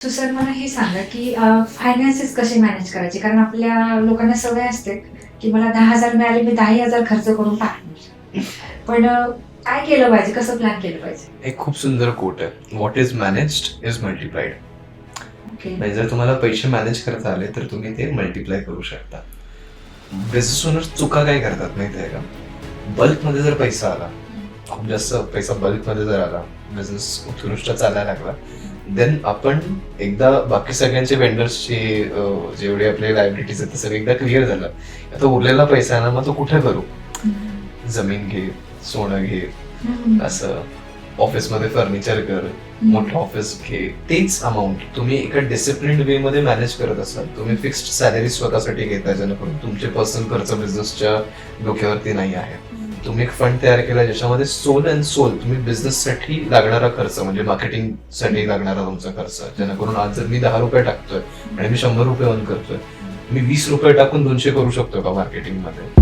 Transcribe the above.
So sir मला हे सांगा की फायनान्सेस कसे मॅनेज करायचे? कारण आपल्या लोकांना सवय असते की मला दहा हजार मिळाले मी दहा हजार खर्च करून टाकणार. पण काय केलं पाहिजे? कसं प्लॅन केलं पाहिजे? एक खूप सुंदर कोट आहे. What is managed is multiplied म्हणजे जर तुम्हाला पैसे मॅनेज करता आले तर तुम्ही ते मल्टिप्लाय करू शकता. बिझनेस ओनर चुका काय करतात माहिती आहे का? बल्कमध्ये जर पैसा आला खूप जास्त पैसा बल्कमध्ये जर आला बिझनेस उत्कृष्ट चालायला लागला देन आपण एकदा बाकी सगळ्यांचे वेंडर्सचे जेवढे आपले लायबिलिटीज आहेत ते सगळे एकदा क्लिअर झालं. आता उरलेला पैसा आहे ना मग तो कुठे करू जमीन घे सोनं घे असं. ऑफिसमध्ये फर्निचर कर मोठं ऑफिस घे. तेच अमाऊंट तुम्ही एका डिसिप्लिन वे मध्ये मॅनेज करत असाल. तुम्ही फिक्स्ड सॅलरी स्वतःसाठी घेता जेणेकरून तुमचे पर्सनल खर्च बिझनेसच्या डोक्यावरती नाही आहे. तुम्ही एक फंड तयार केला ज्याच्यामध्ये सोल अँड सोल तुम्ही बिझनेससाठी लागणारा खर्च म्हणजे मार्केटिंगसाठी लागणारा तुमचा खर्च. जेणेकरून आज जर मी दहा रुपये टाकतोय आणि मी शंभर रुपये अर्न करतोय मी वीस रुपये टाकून दोनशे करू शकतो का मार्केटिंगमध्ये